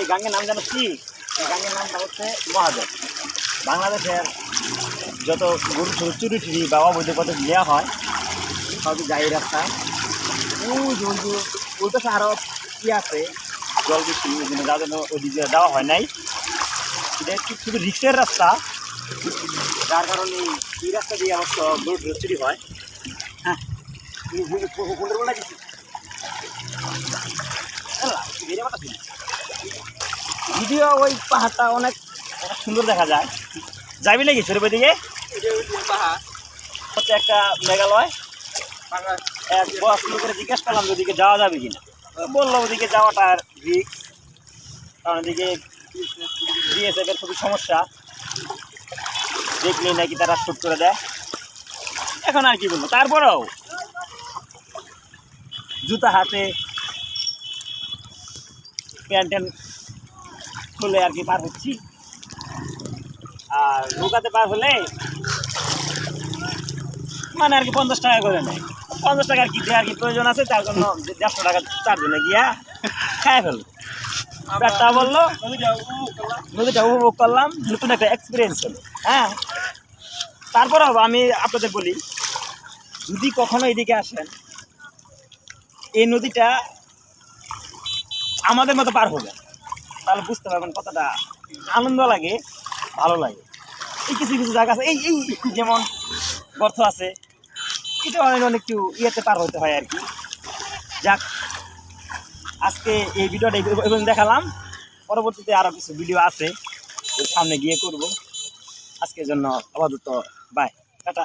যে গাঙ্গের নাম জানো কি? এই গাঙ্গের নামটা হচ্ছে মহাদেব। বাংলাদেশের যত গরু ছোট চুরি টুরি বা অবৈধ পথে দেওয়া হয়, সবই যায় এই রাস্তায় ওই যে ওই পাশে আরও কি আছে? জল বৃষ্টি ওই জন্য যার জন্য ওইদিকে দেওয়া হয় নাই। এটা একটু শুধু রিক্সের রাস্তা। যার কারণে এই রাস্তা দিয়ে অবশ্য গরু ছোট চুরি হয়। হ্যাঁ এই কোনটা কোনটা কিছু ভিডিও ওই পাহাড়টা অনেক সুন্দর দেখা যায়। যাবি নাকি ছোট দিকে? হচ্ছে একটা মেঘালয়। এক বস লোকের জিজ্ঞেস করলাম ওদিকে যাওয়া যাবে কিনা। বলল ওদিকে যাওয়াটা আর রিক্স কারণ ওদিকে বিএসএফ এর খুবই সমস্যা। দেখলেই নাকি তারা শুট করে দেয়। এখন আর কি বলব? তারপরেও জুতা হাতে প্যান্ট খুলে আর কি পার হচ্ছি। আর নৌকাতে পার হলে মানে আর কি পঞ্চাশ টাকা করে নেয়। পঞ্চাশ টাকার কি দেওয়ার কি প্রয়োজন আছে, তার জন্য দেড়শো টাকা চারজনে গিয়া খায় ফেল। পেটটা বলল নদীটা উপভোগ করলাম, নতুন একটা এক্সপিরিয়েন্স হলো। হ্যাঁ। তারপরেও আমি আপনাদের বলি, যদি কখনো এদিকে আসেন, এই নদীটা আমাদের মতো পার হবে তাহলে বুঝতে পারবেন কতটা আনন্দ লাগে, ভালো লাগে। এই কিছু কিছু জায়গা আছে, এই এই, যেমন গর্ত আছে, এটা অনেক অনেক একটু ইয়েতে পার হতে হয় আর কি। যাক, আজকে এই ভিডিওটা এবং দেখালাম। পরবর্তীতে আরও কিছু ভিডিও আছে সামনে গিয়ে করব। আজকের জন্য আপাতত বাই টাটা।